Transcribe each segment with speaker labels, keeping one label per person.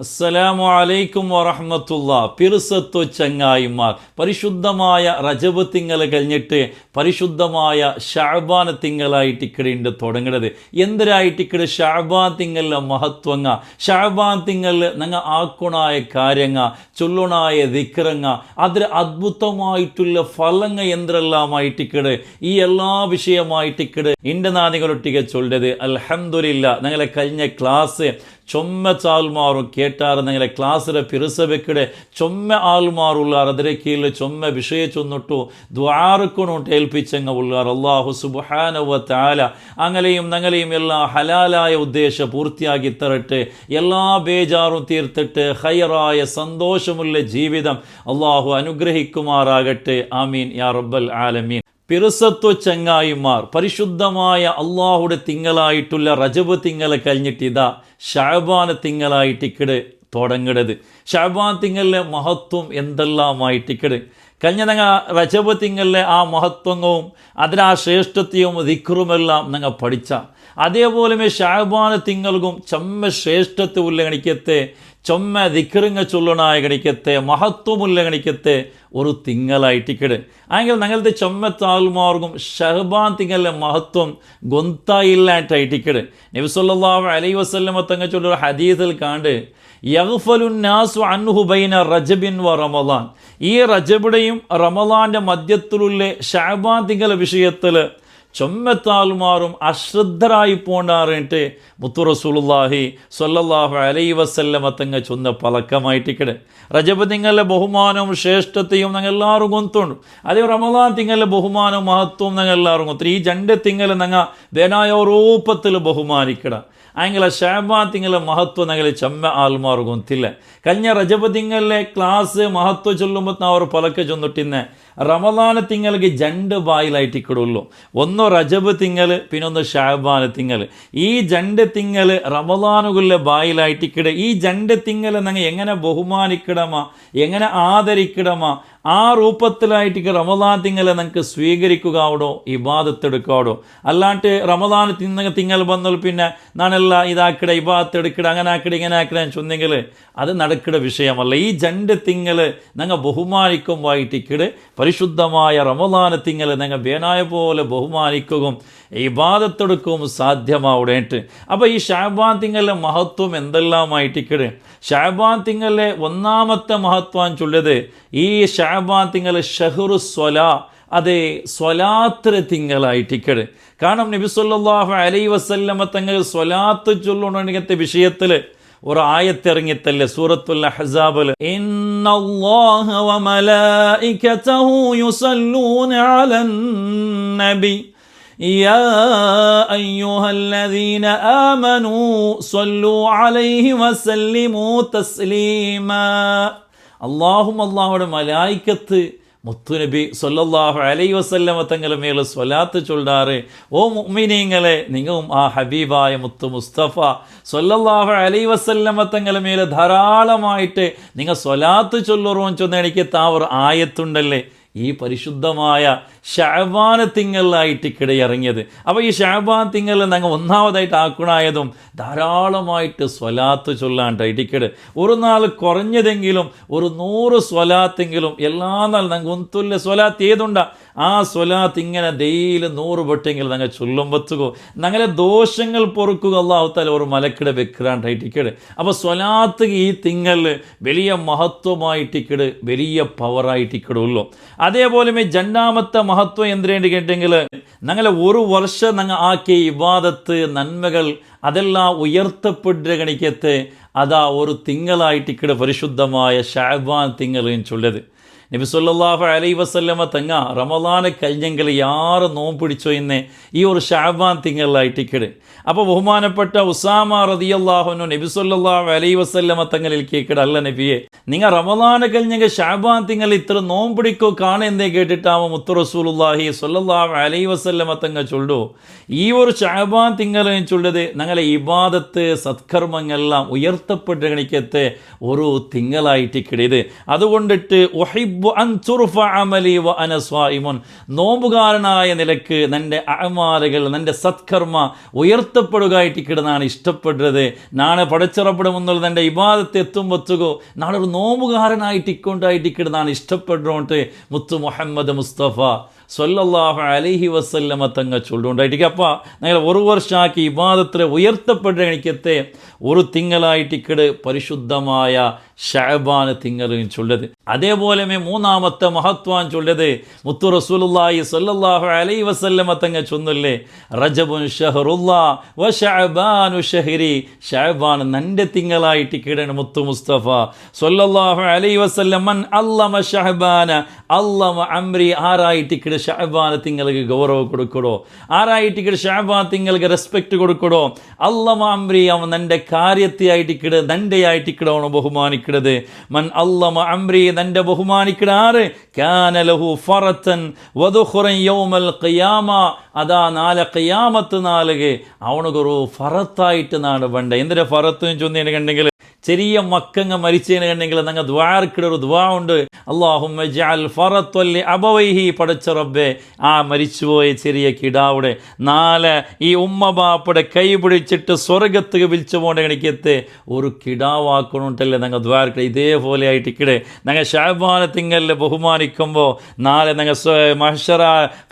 Speaker 1: അസ്സലാമു അലൈക്കും വറഹമത്തുള്ള പിറുസത്തു ചങ്ങായിമാർ. പരിശുദ്ധമായ റജബ് തിങ്കൾ കഴിഞ്ഞിട്ട് പരിശുദ്ധമായ ഷാബാന തിങ്കളായിട്ട് ഇക്കടിയുണ്ട് തുടങ്ങണത്. എന്തിനായിട്ട് ഇക്കട് ഷാബാൻ തിങ്കളിലെ മഹത്വങ്ങ. ഷാബാൻ തിങ്കളിൽ ഞങ്ങൾ ആക്കുണായ കാര്യങ്ങ ചൊല്ലുണായ വിക്രങ്ങ അതിൽ അത്ഭുതമായിട്ടുള്ള ഫലങ്ങ എന്തെല്ലാമായിട്ട് ഇക്കട് ഈ എല്ലാ വിഷയമായിട്ട് ഇക്കട് ഇന്റെ നാദികളൊട്ടിക ചൊല്ലത് അലഹമുല്ല ഞങ്ങളെ കഴിഞ്ഞ ക്ലാസ് ചൊമ്മ ചാൽമാറും കേട്ടാർന്നെങ്കിലെ ക്ലാസ്സിലെ പിറുസബെക്കിടെ ചൊമ്മ ആൽമാറുള്ള അതിരെ കീഴിൽ ചൊമ്മ വിഷയ ചൊന്നിട്ടു ദ്വാരക്കുണോട്ട് ഏൽപ്പിച്ചങ്ങ ഉള്ളാർ. അള്ളാഹു സുബാനവ താല അങ്ങനെയും ഞങ്ങളെയും എല്ലാ ഹലാലായ ഉദ്ദേശം പൂർത്തിയാക്കി തരട്ടെ. എല്ലാ ബേജാറും തീർത്തിട്ട് ഹയറായ സന്തോഷമുള്ള ജീവിതം അള്ളാഹു അനുഗ്രഹിക്കുമാറാകട്ടെ. ആമീൻ. യാ റബ്ബൽ ആലമീൻ. പിറുസത്വ ചങ്ങായിമാർ പരിശുദ്ധമായ അള്ളാഹുടെ തിങ്കളായിട്ടുള്ള റജബ് തിങ്കളെ കഴിഞ്ഞിട്ട് ഇതാ ഷാബാന തിങ്കളായിട്ട് ഇക്കട് തുടങ്ങരുത് ഷാബാൻ തിങ്കളിലെ മഹത്വം എന്തെല്ലാമായിട്ട് ഇക്കട്. കഴിഞ്ഞ ഞങ്ങൾ റജബ് തിങ്കളിലെ ആ മഹത്വവും അതിന് ആ ശ്രേഷ്ഠത്വവും ദിക്റുമെല്ലാം ഞങ്ങൾ പഠിച്ച. അതേപോലെ ഷാബാന തിങ്ങൾക്കും ചമ്മ ശ്രേഷ്ഠത്വമുള്ള ഗണിക്കത്തെ ചൊമ്മ ദിക്കറിങ്ങ ചൊല്ലണായ ഗണിക്കത്തെ മഹത്വമുള്ള ഗണിക്കത്തെ ഒരു തിങ്കളായിട്ടിക്കട് ആയെങ്കിൽ ഞങ്ങളുടെ ചൊമ്മത്താൽമാർഗും ഷഹബാൻ തിങ്ങലിലെ മഹത്വം ഗൊന്തായില്ലായിട്ടായിട്ടിക്കട് നബിസ്വല്ലാ അലൈ വസ്ലമ തങ്ങ ചൊല്ലൊരു ഹദീസിൽ കാണ്ട് യഗ്ഫലുന്നാസു അൻഹു ബൈന റജബിൻ വ റമദാൻ. ഈ റജബിടെയും റമദാന്റെ മധ്യത്തിലുള്ള ഷഹബാൻ തിങ്കല വിഷയത്തിൽ ചൊമ്മത്താൽമാറും അശ്രദ്ധരായി പോണ്ടാറിട്ട് മുത്തു റസൂലുള്ളാഹി സ്വല്ലല്ലാഹു അലൈ വസല്ലമ തങ്ങ ചൊന്ന പലക്കമായിട്ടിക്കട്. റജബ് നിങ്ങളുടെ ബഹുമാനവും ശ്രേഷ്ഠത്തെയും ഞങ്ങൾ എല്ലാവരും ഗൊന്തുണ്ട് അതേ റമദാൻ തിങ്ങലിലെ ബഹുമാനവും മഹത്വവും ഞങ്ങൾ എല്ലാവരും ഗൊത്തു ഈ ജണ്ട് തിങ്ങൽ ഞങ്ങൾ വേനായ രൂപത്തിൽ ബഹുമാനിക്കട. അങ്ങനെ ഷാബാ തിങ്ങലെ മഹത്വം ഞങ്ങൾ ചെമ്മ ആൽമാർ ഗൊന്തില്ല കഴിഞ്ഞ റജബ് തിങ്ങലിലെ ക്ലാസ് മഹത്വം ചൊല്ലുമ്പോൾ അവർ പലക്ക ചൊന്നിട്ടിന്നെ. റമദാന തിങ്ങൾക്ക് ജണ്ട് ബായിലായിട്ട് ഇക്കിടുള്ളൂ ഒന്ന് റജബ് തിങ്ങൽ പിന്നെ ഒന്ന് ഷാബാന തിങ്ങൽ ഈ രണ്ട് തിങ്ങൽ റമദാനുകളിലെ വായിലായിട്ട് ഇക്കിട്. ഈ രണ്ട് തിങ്ങൽ നിങ്ങൾ എങ്ങനെ ബഹുമാനിക്കിടമ എങ്ങനെ ആദരിക്കിടമ ആ രൂപത്തിലായിട്ട് റമദാൻ തിങ്ങലെ നിങ്ങൾക്ക് സ്വീകരിക്കുകയാവടോ ഇബാദത്തെടുക്കാവടോ. അല്ലാണ്ട് റമദാൻ തിന്ന തിങ്ങൽ വന്നാൽ പിന്നെ നാണെല്ല ഇതാക്കിട ഇബാദത്തെടുക്കിട അങ്ങനെ ആക്കിട ഇങ്ങനെ ആക്കിട ചൊന്നെങ്കിൽ അത് നടക്കിട വിഷയമല്ല. ഈ രണ്ട് തിങ്ങൽ ഞങ്ങൾ ബഹുമാനിക്കുമായിട്ടിക്കിട് പരിശുദ്ധമായ റമദാന തിങ്ങൽ നിങ്ങൾ വേനായ പോലെ ബഹുമാനിക്കുകയും ഇബാദത്തെടുക്കും സാധ്യമാവിടേട്ട് അപ്പോൾ ഈ ഷാബാൻ തിങ്ങലിലെ മഹത്വം എന്തെല്ലാമായിട്ടിക്കിട് ഷാബാൻ തിങ്ങലിലെ ഒന്നാമത്തെ മഹത്വം ചൊല്ലത് ഈ ഷാബാൻ തിങ്ങൽ ഷഹുറു സ്വല അതെ സ്വലാത്ര തിങ്കളായിട്ടിക്കട് കാരണം നബിസ്വല്ലാഹു അലൈ വസല്ലമ തങ്ങൾ സ്വലാത്ത് ചൊല്ലുണ്ടെങ്കിൽ വിഷയത്തിൽ ഒരു ആയത്തിറങ്ങിത്തല്ലേ സൂറത്തുൽ അഹ്സാബിൽ ഇന്നല്ലാഹ വമലായികതഹു യുസല്ലൂന അലൻ നബി يا أيها الذين آمنوا صلوا عليه وسلموا تسليما അള്ളാഹും അള്ളാഹുടെ മലായിക്കത്ത് മുത്തുനബി സൊല്ലാഹു അലൈ വസല്ലമ തങ്ങളെ മേൽ സ്വലാത്ത് ചൊല്ലാറ് ഓ മുഅ്മിനീങ്ങളെ നിങ്ങളും ആ ഹബീബായ മുത്തു മുസ്തഫ സൊല്ലാഹു അലൈ വസല്ലമ തങ്ങളെ മേലെ ധാരാളമായിട്ട് നിങ്ങൾ സ്വലാത്ത് ചൊല്ലുറോ ചൊന്ന എനിക്ക് താവർ ആയത്തുണ്ടല്ലേ? ഈ പരിശുദ്ധമായ ഷാബാന തിങ്കളിലായിട്ട് കിടയിറങ്ങിയത്. അപ്പോൾ ഈ ഷാബാൻ തിങ്കളിൽ ഞങ്ങൾ ഒന്നാമതായിട്ട് ആക്കണായതും ധാരാളമായിട്ട് സ്വലാത്ത് ചൊല്ലാണ്ടായിട്ടിക്കട് ഒരു നാൾ കുറഞ്ഞതെങ്കിലും ഒരു നൂറ് സ്വലാത്തെങ്കിലും എല്ലാ നാൾ ഞങ്ങൾ ഒന്നുല്ല സ്വലാത്ത് ഏതുണ്ട? ആ സ്വലാത്ത് ഇങ്ങനെ ഡെയിലി നൂറ് പെട്ടെങ്കിൽ ഞങ്ങൾ ചൊല്ലുമ്പത്തുകോ ഞങ്ങളെ ദോഷങ്ങൾ പൊറുക്കുക അല്ലാത്താൽ ഒരു മലക്കിട വെക്കാണ്ടായിട്ടിക്കട് അപ്പോൾ സ്വലാത്ത് ഈ തിങ്ങൽ വലിയ മഹത്വമായിട്ട് മഹത്വമായിട്ടിക്കട് വലിയ പവറായിട്ട് പവറായിട്ടിക്കടുള്ളൂ അതേപോലെ രണ്ടാമത്തെ മഹത്വം എന്തിനേണ്ടി കേട്ടെങ്കിൽ ഞങ്ങളെ ഒരു വർഷം ഞങ്ങൾ ആക്കിയ ഇവാദത്ത് നന്മകൾ അതെല്ലാം ഉയർത്തപ്പെട്ട ഗണിക്കത്തെ അതാ ഒരു തിങ്കളായിട്ടിക്കട് പരിശുദ്ധമായ ഷാബാൻ തിങ്കളെയും ചൊല്ലത്. നബി സല്ലല്ലാഹു അലൈ വസല്ലമ തങ്ങ റമദാന് കഴിഞ്ഞെങ്കിൽ യാറ് നോമ്പ് പിടിച്ചോ ഈ ഒരു ഷാബാൻ തിങ്കളിലായിട്ടിക്കട് അപ്പോൾ ബഹുമാനപ്പെട്ട ഉസാമ റതിയല്ലാഹുനു നബി സല്ലല്ലാഹു അലൈ വസല്ലമ തങ്ങളിൽ കേക്കട് അല്ല നബിയെ നിങ്ങൾ റമദാന് കഴിഞ്ഞെങ്കിൽ ഷാബാൻ തിങ്ങൾ ഇത്ര നോമ്പ് പിടിക്കോ കാണുന്നേ കേട്ടിട്ടാവ മുത്തു റസൂലുള്ളാഹി സല്ലല്ലാഹു അലൈ വസല്ലമ തങ്ങ ചൊല്ലു ഈ ഒരു ഷാബാൻ തിങ്കളെയും ചൊല്ലത് ഞങ്ങളെ ഇബാദത്ത് സത്കർമ്മങ്ങളെല്ലാം ഉയർത്തപ്പെട്ട ഗണിക്കത്തെ ഒരു തിങ്കളായിട്ടിക്കട് ഇത്. അതുകൊണ്ടിട്ട് ഒഹിബ് അൻ തുർഫ വ നോമ്പുകാരനായ നിലയ്ക്ക് നിന്റെ അഹമാലകൾ നിന്റെ സത്കർമ്മ ഉയർത്തപ്പെടുകയായിട്ട് ഇക്കിടുന്നാണ് ഇഷ്ടപ്പെടുന്നത്. നാളെ പടച്ചിറപ്പെടുമെന്നുള്ള നിന്റെ ഇബാദത്ത് എത്തുമ്പൊത്തുകോ നാളെ ഒരു നോമ്പുകാരനായിട്ടിക്കൊണ്ടായിട്ടിക്കിടുന്നാണ് ഇഷ്ടപ്പെടുന്നോണ്ട് മുത്തു മുഹമ്മദ് മുസ്തഫ. അലൈഹി വസല്ലമ തങ്ങ ചൊല്ലുണ്ടായിട്ട് അപ്പ ഞങ്ങൾ ഒരു വർഷമാക്കി ഇബാദത്തിൽ ഉയർത്തപ്പെട്ട എനിക്കത്തെ ഒരു തിങ്കളായിട്ട് ഇക്കട് പരിശുദ്ധമായ ഷഹബാന് തിങ്കളും ചൊല്ലത്. അതേപോലെ മൂന്നാമത്തെ മഹത്വാൻ ചൊല്ലത് മുത്തു റസൂലുള്ളാഹി സ്വല്ലാഹു അലൈഹി വസല്ലമ തങ്ങ ചൊന്നല്ലേ? റജബുൻ ഷഹറുല്ലാ വ ഷഹരി. ഷഅബാൻ നന്റെ തിങ്കളായിട്ട് ഇക്കിടണ് മുത്തു മുസ്തഫ. സ്വല്ലാഹു അലൈഹി വസല്ലമൻ അല്ലമ ഷഹബാന. അല്ലമ അംരി ആരായിട്ട് ഇക്കിട ഷഹബാന തിങ്ങൾക്ക് ഗൗരവം കൊടുക്കടോ? ആരായിട്ട് ഇക്കിട ഷഹബാൻ തിങ്ങൾക്ക് റെസ്പെക്ട് കൊടുക്കടോ? അല്ല മാംബ്രി അവൻ നന്റെ കാര്യത്തെയായിട്ട് ഇക്കിട നന്റെയായിട്ട് ഇക്കിടവണോ ബഹുമാനിക്കണത്. മൻ അല്ലമ മാംബ്രി നന്റെ ബഹുമാനിക്കണ ആറ് കാനലഹു ഫറത്തൻ വധുഹുറൻ യൗമൽ ഖിയാമ. അതാ നാല ഖിയാമത്ത് നാലുകെ അവനക്കൊരു ഫറത്തായിട്ട് നാണ് വേണ്ട. എന്തിന്റെ ഫറത്ത് ചൊന്നിട്ട് കണ്ടെങ്കിൽ? ചെറിയ മക്കങ്ങ മരിച്ചതിന് കണ്ടെങ്കിൽ ഞങ്ങൾ ദ്വാർക്കിട ഒരു ദ്വാ ഉണ്ട്. അള്ളാഹുമ്മി അബവൈഹി പടച്ച റബ്ബെ ആ മരിച്ചുപോയ ചെറിയ കിടാവിടെ നാല് ഈ ഉമ്മ ബാപ്പയുടെ കൈ പിടിച്ചിട്ട് സ്വർഗത്ത് വിളിച്ചു പോകേണ്ട കണിക്കത്ത് ഒരു കിടാവാക്കണോട്ടല്ലേ ഞങ്ങൾ ദ്വാർക്കിട ഇതേപോലെ ആയിട്ട് ഇക്കിടെ ഞങ്ങൾ ഷാബാന തിങ്കലിൽ ബഹുമാനിക്കുമ്പോൾ നാളെ ഞങ്ങൾ മഹഷറ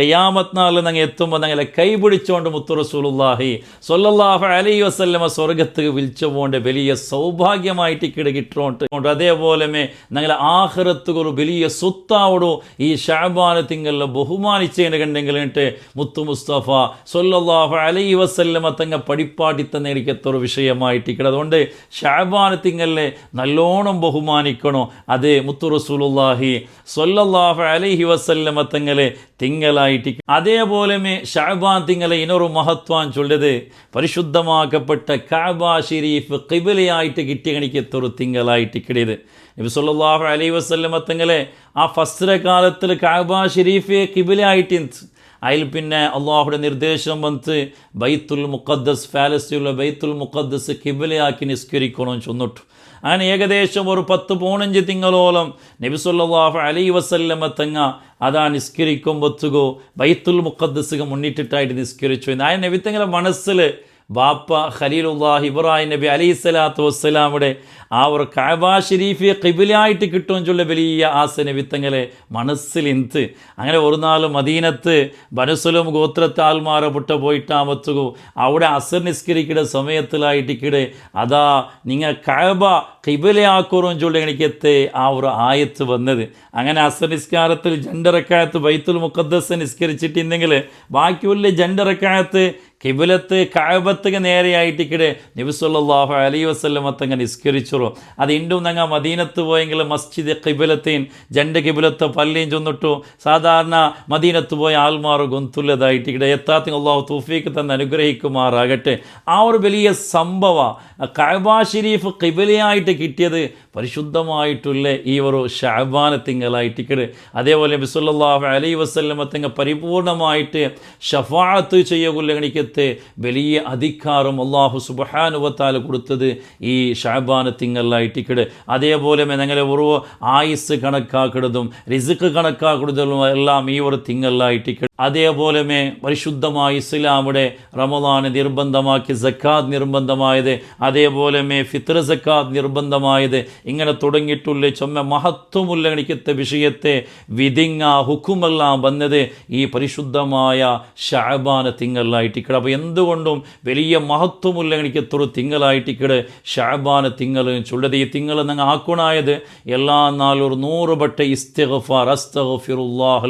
Speaker 1: കയ്യാമത്ത് നാളിൽ ഞങ്ങൾ എത്തുമ്പോൾ ഞങ്ങളെ കൈ പിടിച്ചുകൊണ്ട് മുത്തുറസൂലുല്ലാഹി സ്വല്ലല്ലാഹു അലൈഹി വസല്ലമ സ്വർഗത്ത് വിളിച്ചു പോകേണ്ട വലിയ സൗഭാഗ്യം ഭാഗ്യമായിട്ട് കിട കിട്ടുന്നുണ്ട് അതേപോലെ ഞങ്ങളെ ആഹ്റത്ത് ഒരു വലിയ സ്വത്താവടോ ഈ ഷാബാന തിങ്കളിൽ ബഹുമാനിച്ചതിന് കണ്ടെങ്കിലിട്ട് മുത്തു മുസ്തഫ സൊല്ലാഹു അലൈ വസല്ലമ തങ്ങ പടിപ്പാട്ടി തന്നെ എനിക്കത്തൊരു വിഷയമായിട്ട് കിട അതുകൊണ്ട് ഷാബാന തിങ്കലിനെ നല്ലോണം ബഹുമാനിക്കണോ. അതേ മുത്തു റസൂലുള്ളാഹി സൊല്ലാഹു അലൈഹി വസല്ലമ തങ്ങളെ തിങ്കളായിട്ട് അതേപോലെ ഷാബാൻ തിങ്കളെ ഇനൊരു മഹത്വാൻ ചൊല്ലത് പരിശുദ്ധമാക്കപ്പെട്ട കാബ ഷെരീഫ് കിബിലയായിട്ട് കിട്ടിയ കണിക്കത്തൊരു തിങ്കളായിട്ട് കിടിയത് നബി വസല്ലമ തങ്ങളെ ആ ഫസ്റ്റ് കാലത്തിൽ കാബ ഷെരീഫ് കിബിലയായിട്ട് അതിൽ പിന്നെ അള്ളാഹുടെ നിർദ്ദേശം വന്ന് ബൈത്തുൽ മുഖദ്ദസ് ഫാലസ്റ്റിയുള്ള ബൈത്തുൽ മുഖദ്ദസ് കിബിലയാക്കി നിസ്കരിക്കണമെന്ന് ചൊന്നിട്ടു. അങ്ങനെ ഏകദേശം ഒരു പത്ത് പതിനഞ്ച് തിങ്കളോളം നബിസുല്ലാഹു അലൈ വസല്ലമ തങ്ങ അതാ നിസ്കരിക്കുമ്പോത്തുകോ ബൈത്തുൽ മുഖദ്ദസുക മുന്നിട്ടിട്ടായിട്ട് നിസ്കരിച്ചു ആ നബിത്തങ്ങളുടെ മനസ്സിൽ ബാപ്പ ഖലീലുല്ലാഹ് ഇബ്രാഹിം നബി അലൈഹി സ്വലാത്തു വസ്സലാമുടെ ആ ഒരു കഅബ ഷരീഫ് കിബിലായിട്ട് കിട്ടുമെന്ന് ചൊല്ല വലിയ ആസന വിത്തങ്ങളെ മനസ്സിൽ ഇന്ത്. അങ്ങനെ ഒരു നാൾ മദീനത്ത് ബനസുലും ഗോത്രത്തെ പുട്ട പോയിട്ടാമത്തുകു അവിടെ അസർ നിസ്കരിക്കുന്ന സമയത്തിലായിട്ടിക്കിടെ അതാ നിങ്ങൾ കഅബ കിബിലയാക്കുറും ചൊല്ലി എനിക്കെത്തെ ആ ഒരു ആയത്ത് വന്നത്. അങ്ങനെ അസർ നിസ്കാരത്തിൽ ജണ്ടറക്കായത്ത് ബൈത്തുൽ മുഖദ്ദസ് നിസ്കരിച്ചിട്ടുണ്ടെങ്കിൽ ബാക്കിയുള്ള ജണ്ടറക്കായത്ത് കിബിലത്ത് കായബത്തുക നേരെയായിട്ടിക്കിടെ നബിസുല്ലാഹു അലൈ വസ്ലം തങ്ങ നിസ്കരിച്ചുള്ളൂ അത് ഇണ്ടും ഞങ്ങൾ മദീനത്ത് പോയെങ്കിൽ മസ്ജിദ് കിബിലത്തെയും ജണ്ട് കിബിലത്ത് പള്ളിയും ചൊന്നിട്ടു. സാധാരണ മദീനത്ത് പോയ ആൾമാർ ഗൊന്തുല്ലതായിട്ടിക്കിടെ എത്താത്തി അള്ളാഹു തൂഫീക്ക് തന്നെ അനുഗ്രഹിക്കുമാറാകട്ടെ. ആ ഒരു വലിയ സംഭവ കഅബ ഷെരീഫ് കിബിലയായിട്ട് കിട്ടിയത് പരിശുദ്ധമായിട്ടുള്ള ഈ ഒരു ഷാബാന തിങ്കളായിട്ടിക്കട് അതേപോലെ ബിസുല്ലാഹ് അലൈ വസ്ലമ തിങ്ങ പരിപൂർണമായിട്ട് ഷഫാത്ത് ചെയ്യകുല്ലണിക്കത്ത് വലിയ അധികാരം അള്ളാഹു സുബഹാനുവത്താൽ കൊടുത്തത് ഈ ഷാബാന തിങ്കളായിട്ടിക്കട് അതേപോലെ ഞങ്ങളെ ഒരു ആയുസ് കണക്കാക്കുന്നതും റിസുക്ക് കണക്കാക്കുന്നതും എല്ലാം ഈ ഒരു തിങ്കളായിട്ടിക്കട് അതേപോലെ പരിശുദ്ധമായ ഇസ്ലാമുടെ റമദാന് നിർബന്ധമാക്കി സക്കാത്ത് നിർബന്ധമായത്. അതേപോലെ ഫിത്ര സക്കാത്ത് നിർബന്ധമായത്. ഇങ്ങനെ തുടങ്ങിയിട്ടുള്ള ചൊമ്മ മഹത്വമുള്ള എനിക്കത്തെ വിഷയത്തെ വിധിങ്ങ ഹുക്കുമെല്ലാം വന്നത് ഈ പരിശുദ്ധമായ ഷാബാന തിങ്കളായിട്ടിക്കട അപ്പോൾ എന്തുകൊണ്ടും വലിയ മഹത്വമുള്ള എനിക്കത്തൊരു തിങ്കളായിട്ടിക്കട് ഷാബാന തിങ്കൾ ചുള്ളത് ഈ തിങ്കൾ നിങ്ങൾ ആക്കുണായത് എല്ലാ നാളും ഒരു നൂറ് ബട്ട ഇസ്തിഗഫാർ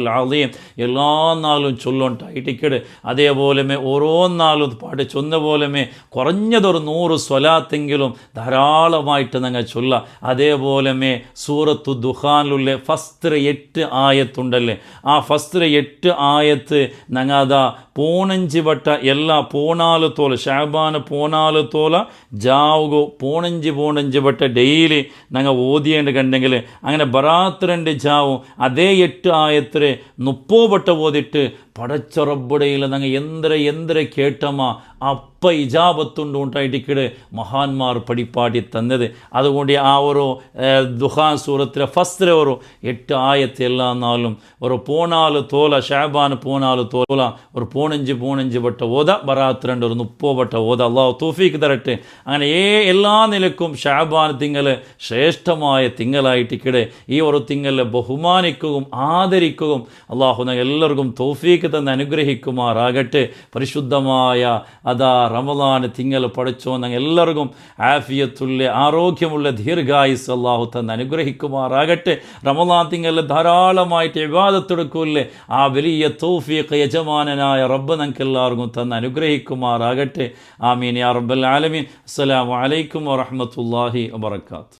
Speaker 1: അലീം എല്ലാ നാളും ചൊല്ലുണ്ടായിട്ടിക്കട്. അതേപോലെ ഓരോ നാളും പാട്ട് ചൊന്ന പോലെ കുറഞ്ഞതൊരു നൂറ് സ്വലാത്തെങ്കിലും ധാരാളമായിട്ട് നിങ്ങൾ ചൊല്ല. അതേപോലെ മേ സൂറത്തു ദുഹാനിലുള്ള ഫസ്ത്ര എട്ട് ആയത്തുണ്ടല്ലേ? ആ ഫസ്ത്ര എട്ട് ആയത്ത് ഞങ്ങാത പോണഞ്ച് വട്ട എല്ലാ പോണാൽ തോല ഷാബാന് പോണാൽ തോല ജാവുകോ പോണഞ്ച് പോണഞ്ച് വട്ട ഡെയിലി ഞങ്ങൾ ഓതിയേണ്ട കണ്ടെങ്കിൽ അങ്ങനെ ബറാത്രന്റെ ജാവും അതേ എട്ട് ആയത്ര മുപ്പോ വട്ട ഓതിട്ട് പടച്ചൊറബുടയിൽ ഞങ്ങൾ എന്തര എന്തര കേട്ടമ്മ അപ്പ ഇജാബത്തുണ്ട് ഉണ്ടായിട്ടിക്കട് മഹാന്മാർ പടിപ്പാടി തന്നത് അതുകൊണ്ട് ആ ഒരു ഏർ, ദുഹാൻ സൂറത്തിലെ ഫസ്റ്റിലെ ഒരു എട്ട് ആയത്തെ എല്ലാ നാളും ഒരു പോണാൽ തോല ഷാബാൻ പോണാൽ തോല ഒരു പോണഞ്ച് പോണഞ്ച് വട്ട ഓത ബറാത്ത് രണ്ട് ഒരു മുപ്പോ വട്ട ഓത അള്ളാഹു തൗഫീക്ക് തരട്ടെ അങ്ങനെ ഏ എല്ലാ നിലക്കും ഷാബാൻ തിങ്കൾ ശ്രേഷ്ഠമായ തിങ്കളായിട്ടിക്കടെ ഈ ഒരു തിങ്കളെ ബഹുമാനിക്കുകയും ആദരിക്കുകയും അള്ളാഹു ഞങ്ങൾ എല്ലാവർക്കും തൗഫീക്ക് തന്നെ അനുഗ്രഹിക്കുമാറാകട്ടെ പരിശുദ്ധമായ അതാ റമദാന് തിങ്കൾ പഠിച്ചോ ഞങ്ങൾ എല്ലാവർക്കും ആഫിയത്തുള്ള ആരോഗ്യമുള്ള ദീർഘായുസ് അള്ളാഹു തന്നെ അനുഗ്രഹിക്കുമാറാകട്ടെ. റമദാൻ തിങ്കളിൽ ധാരാളമായിട്ട് വിവാദത്തെടുക്കൂല്ലേ ആ വലിയ തൗഫീഖ് യജമാനനായ റബ്ബ് ഞങ്ങൾക്ക് എല്ലാവർക്കും തന്നെ അനുഗ്രഹിക്കുമാറാകട്ടെ. ആമീൻ യാ റബ്ബൽ ആലമീൻ. അസ്സലാമു അലൈക്കും വറഹ്മത്തുള്ളാഹി വബറകാത്ത്